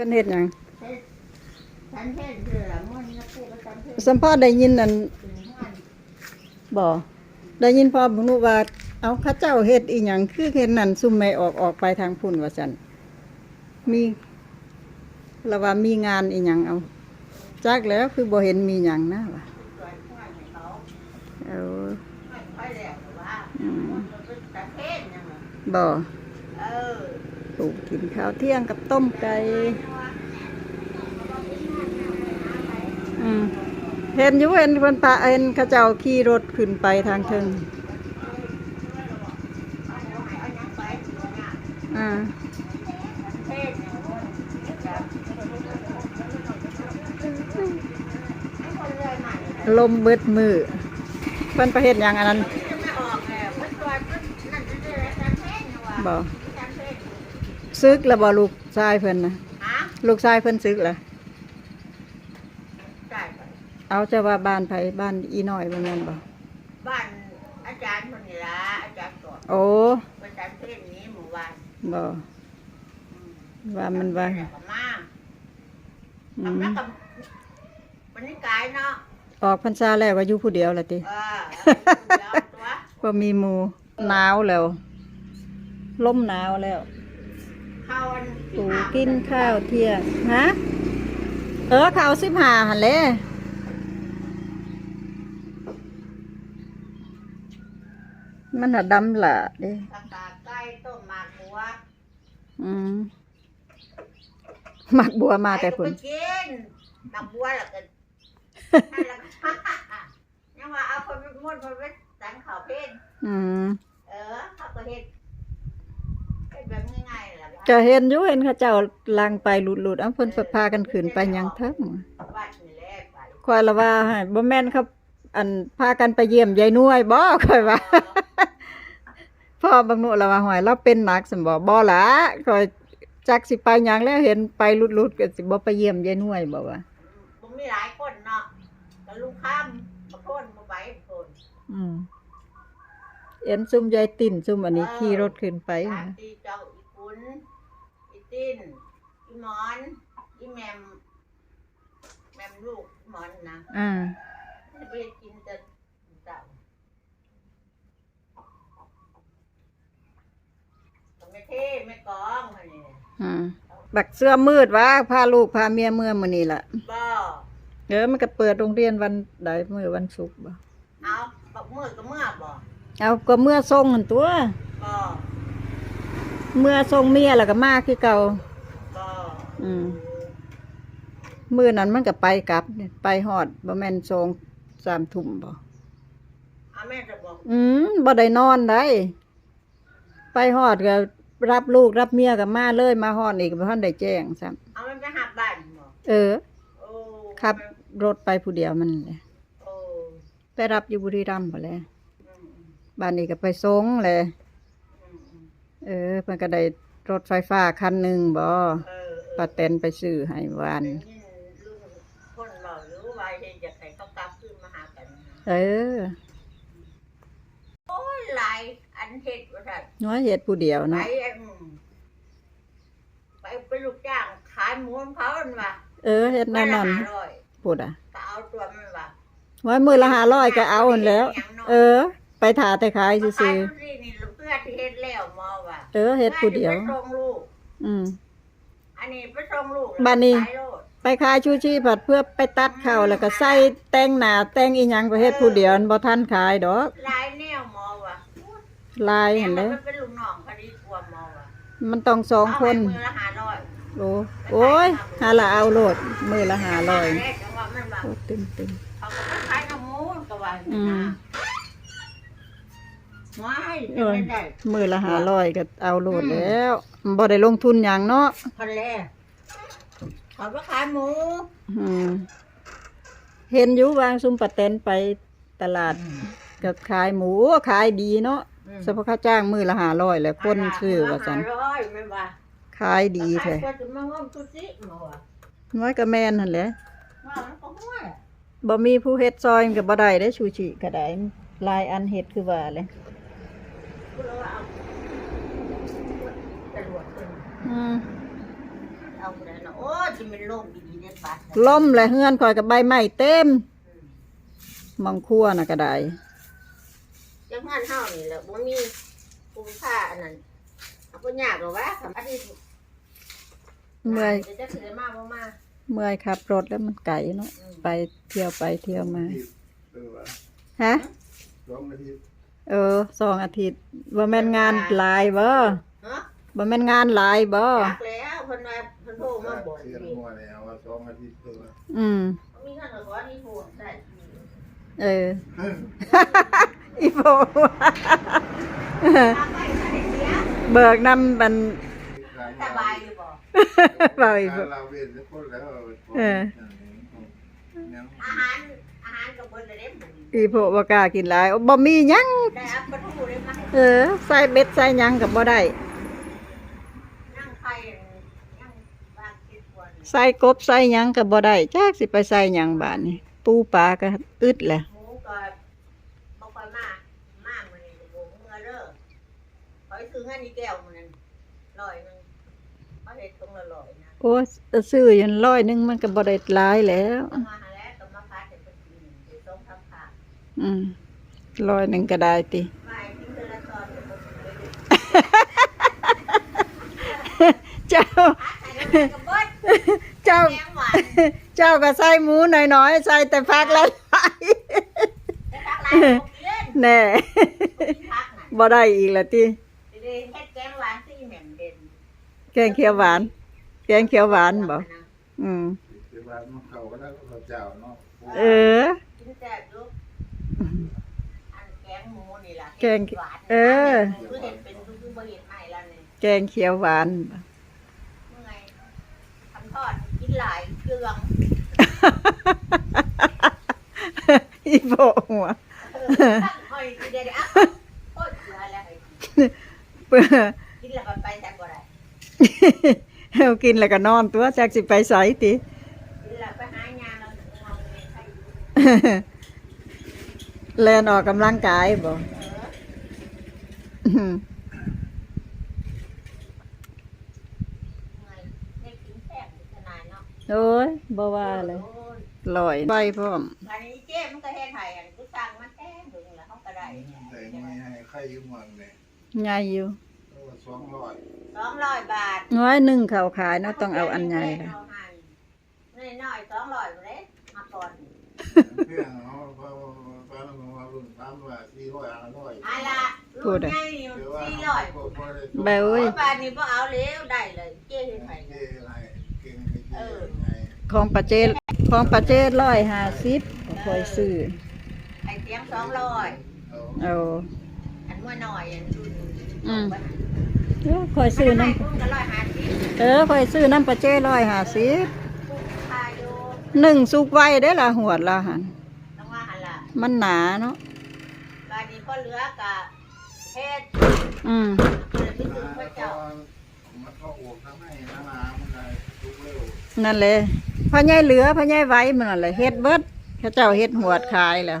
พิ่นเฮ็ดหยังเทศฉันเทศเรือมันนะพูดว่าฉันเทศสัมภาษณ์ได้ยินนั่นถึงห้านบ่ได้ยินพ่อบุนุว่าเอาเข้าเจ้าเฮ็ดอีหยังคือเฮ็ดนั่นซุ่มไม่ออกออกไปทางพุ่นว่าซั่นมีแล้วว่ามีงานอีหยังเอาจักแล้วคือบ่เห็นมีหยังนะว่าสวยห้านให้เขาเอาไม่ค่อยแหลกหรอกว่าอืมมันเป็นฉันเทศยังไงบ่เออ ปลูกกินข้าวเที่ยงกับต้มไก่เห็นอยู่เห็นเพิ่นพาเห็นเขาเจ้าขี่รถขึ้นไปทางเทิงอ่าลมเบิดมือเพิ่นประเฮ็ดหยังอันนั้นจะไม่อกแล้วมันตัวมันนั่นจะได้ฉันเทศเนี่ยว่ะบ่ ซึกแล้วบ่ลูกชายเพิ่นนะฮะลูกชายเพิ่นซึกแล้วจ่ายไปเอาจะว่าบ้านไผบ้านอีน้อยบ่แม่นบ่บ้านอาจารย์คนนี้ละอาจารย์สอนโอ้อาจารย์เทศนี้หมู่บ้านบ่ว่ามันว่าแต่ก็มาอืทำมแล้วกับวันนี้กายเนาะออกพรรษาแล้วก็อยู่ผู้เดียวล่ะติ เออเดี๋ยวตัวบ่มีหมู่หนาวแล้วลมหนาวแล้วเข้าอัน ปูกินข้าวเที่ยงฮะเออข้าวสิบห้าหันแหละมันน่ะดำละเด้ตากาไก่ต้มหมากบัวอืมหมักบัวมาแต่คุณไปกินหมากบัวแล้วกันนั่นแหละยังว่าเอาคนไปมุ่นคนไปสันข่าวเพนอืมเออเขาก็เฮ็ดเฮ็ดแบบง่ายๆแหละ ก็เห็นอยู่เห็นเขาเจ้าลังไปหลุดๆเอาเพิ่นพากันขึ้นไปหยังเทั้งบ้านนี่แหละไปคอยละว่าให้บ่แม่นครับ อันพากันไปเยี่ยมยายนุ่ยบ่ค่อยว่าพ่อบางหนูละว่าหอยเราเป็นหนักสมบ่บ่ล่ะคอยจักสิไปหยังแล้วเห็นไปหลุดๆก็สิบ่ไปเยี่ยมยายนุ่ยบ่ว่าบ่มีหลายคนเนาะก็ลุงข้ามมาโคนมาไปโคนอืมเอ็นซุ่มยายติ่นซุ่มอันนี้ขี่รถขึ้นไปตาตีเจ้าอีปุนอี ตินอีหมอนอีแมมแมมลูกหมอนนะอ่าไปกินแต่เจ้าก็ไม่เท่ไม่กองอันนี้อืมบักเสื้อมืดว่าพาลูกพาเมียเมื่อมื้อนี้ล่ะบ่เออมันก็เปิดโรงเรียนวันใดมื้อวันศุกร์บ่เอาบักมือก็เมื่อบ่เอาก็เมื่อส่งหั่นตัวบ่ เมื่อส่งเมียแล้วก็มาคือเก่าบ่อืมมื้อนั้นมันก็ไปกลับเนี่ยไปฮอดบ่แม่นสองสามทุ่มบ่เอาแม่จะบอกอืมบ่ได้นอนได้ไปฮอดก็รับลูกรับเมียก็มาเลยมาฮอดอีกบ่ทันได้แจ้งซ้ำเอามันไปหาบ้านบ่เออโอ้ขับรถไปผู้เดียวมันแหละโอ้ไปรับอยู่บุรีรัมย์บ่แหละอืมบ้านนี้ก็ไปส่งแหละอืมอืม เออเพิ่นก็ได้รถไฟฟ้าคันหนึงบ่เออเออป้าแตนไปซื้อให้วาน ได้ยินลุงคนบอกหรือว่าเฮ็ดอยากให้เขากลับขึ้นมาหากันนะเออโอ้ยหลายอันเฮ็ดว่าซั่นน้อยเฮ็ดผู้เดียวไปเนาะอันไปเป็นลูกจ้างขายหมูของเขาอันว่าเออเฮ็ดแนวนั้นห้าร้อยพูดอะก็เอาตัวมันว่าว่ามื้อละ500ก็เอาหั่นแหล้ว เออ ไปถ่าแต่ขายมาซื่ขายอดูสินี่ลูกเพื่อที่เฮ็ดแล้วมอว่าๆ เออเฮ็ดผู้เดียว ไปส่งลูก อืม อันนี้ไปส่งลูกบ้านนี้ขายโลดไปขายชูชีผัดเพื่อไปตัดข้าวแล้วก็ใส่แต่งหน้าแต่งอีหยังไปเฮ็ดผู้เดียวมันบ่ทันขายดอกลายแนวมอว่ะลายแม่เห็นมัเด้นเป็นลูกน้องคดีกลัวมอว่ะมันต้องสองคน เอาให้มือละห้าร้อยโอ้โอ้ยหาละเอาโลดมือละหาร้อยแรกจังหวะมันว่าโอ้ตึงตึงเขาก็ไปขายน้ำมูนก็ว่าอืมว้ายเอจะ อไม่ได้มือละหาร้อยก็เอาโลดแล้วบ่ได้ลงทุนหยังเนาะพันแรกเขาไปขายหมูอืมเห็นอยู่วางซุมปะเต็นไปตลาดก็ขายหมูขายดีเนาะสมพค่าจ้างมือละหาร้อยแหล้วคนซื้อว่าซั่นห้ร้อยไม่ว่าขายดีแท้ขายตัวจะมางอมตุสิหมูอะน้อยก็แม่นหั่นแหละว่ามันก็ห้วยบ่มีผู้เฮ็ดซอยมันก็บ่ได้เด้ชูชิก็ได้หลายอันเฮ็ดคือว่าเลย กูเลยว่าเอาตำรวจขึ้นอืมเอาไปไหนนะโอ้ยจะเป็นลมดีๆเนี่ยปัดล่มและเฮือนคอยกับใบไม้เต็มมองครัวน่ะก็ได้จังหันเฮานี่แหละบ่มีคุ้มค่าอันนั้นเอาบ่ยากหรอกวะคำอาทิตย์เมื่อยจะจะถือมาบ่มาเมื่อยขับรถแล้วมันไกลเนาะไปเที่ยวไปเที่ยวมา เออวะฮะสองนาที เออสองอาทิตย์บ่แม่นงานหลายบ่ฮะบ่แม่นงานหลายบ่จักแล้วเพิ่นว่าเพิ่นโทรมาบอกเสียงนี่มัวแล้วว่าสองนาทีเออวะอืมมีเงินก็ขอที่โทรได้เอออีโฟทางไปใส่เสียเบิกนำบันสบายอยู่บ่บ่อีโฟเราเวียนทุกคนแล้วเออยังอาหารอาหารก็เบิดเลยเด้หมื้ อนี้อีโฟบ่กล้ากินหลายบ่มีหยังได้อัปปะทูได้มาให้เออใส่เบ็ดใส่หยังก็บ่ได้นั่งไข่นั่งบางคิดวันใส่กบใส่หยังก็บ่ได้จักสิไปใส่หยังบาดนี้ปูปลาก็อึดแหละหมูก็บ่ค่อยมามามื้อนี้ก็บ่เมื่อเด้อขอยซื้อเงินอีแก้วมื้อนั้นร้อยหนึงเขาเฮ็ดตรงละร้อยนะโอ้ซื้ออยันร้อยหนึงมันก็บ่ได้หลายแล้ว เอามาหาแล้วก็มาพัดให้เพิ่นกินเดี๋ยวต้องทำผัก อืมร้อยหนึงก็ได้ติไม่กินเดือนละตอนเดี๋ยวบ่กินเลยเจ้าพัดให้แล้วมันก็เบิดเจ้าแกงหวานเจ้าก็ใส่หมูหน่อยๆ ใส่แต่ผักหลายได้พักหลายบ่กินเล่นๆแน่บ่กินผักน่ะบ่ได้อีกละติเดี๋ยวเฮ็ดแกงหวานสิแหม่มเด่นแกงเขียวหวาน แกงเขียวหวานบ่อืมเดี๋ยววันมันเข้าก็ได้ก็เจ้าเนาะเออกิน แซ่บอยู่อันแกงหมูนี่ล่ะแกงหวานเออ คือเห็ดเป็นคือบ่เห็ดใหม่แล้วนี่แกงเขียวหวานเมื่อไงทำทอดกินหลายเครื่องอีโบหัวเออตั้งหอยกินได้เด้ออะโอ้ยเกลือแล้วให้กินเพื่อกินแล้วก็ไปแต่บ่ได้เอากินแล้วก็นอนตัวจักสิไปไสติกินแล้วไปหายาแล้วเอาเงินให้ แล่นออกกำลังกายบ่เอออืมไงได้กินแซ่บขนาดเนาะโอ้ยบ่ว่าเลยโอ้ยลอยไปพร้อมอันนี้เจ๊มันก็เฮ็ดให้อันกูสั่งมาแท้ดึงแล้วเขาก็ได้แต่ไม่ให้ใครยืมเงินเนี่ยใหญ่อยู่สองร้อยสองร้อยบาทน้อยหนึงเขาขายเนาะต้องเอาอันใหญ่ล่ะนี่น้อยสองร้อยเลยมาก่อนเพื่อนเขาเขาเขาเขารุ่นสามร้อยสี่ร้อยห้าร้อยอะล่ะลูกใหญ่อยู่เดี๋ยวว่าสี่ร้อยแบวเอ้ย บาทนี้บ่เอาแล้วได้เลยเจ๊เฮ็ดให้เก่งอะไรเก่งเก่งไงของปาเจของปาเจร้อยห้าสิบก็ค่อยซื้อไอ้เตียงสองร้อยเอาเอา อันมั่วหน่อยอันรุ่นอืม เออค่อยซื้อน้น้ำพุ่งก็ร้อยห้าสิบำเออค่อยซื้อน้ำปาเจร้อยห้าสิบพุ่งพาอยู่หนึ่งสุกไว้ได้อละหัวดละหันต้องว่าหันล่ะมันหนาเนาะ ก็เหลือกะเฮ็ดอืมเลยไปซื้อพระเจ้ามันเข้าอวกทำให้น้ำน้ำมันได้ทุกเร็วนั่นเลยพ่อใหญ่เหลือพ่อใหญ่ไว้มันนั่นแหละเฮ็ดเบิดเขาเจ้าเฮ็ดหัวดขายแล้ว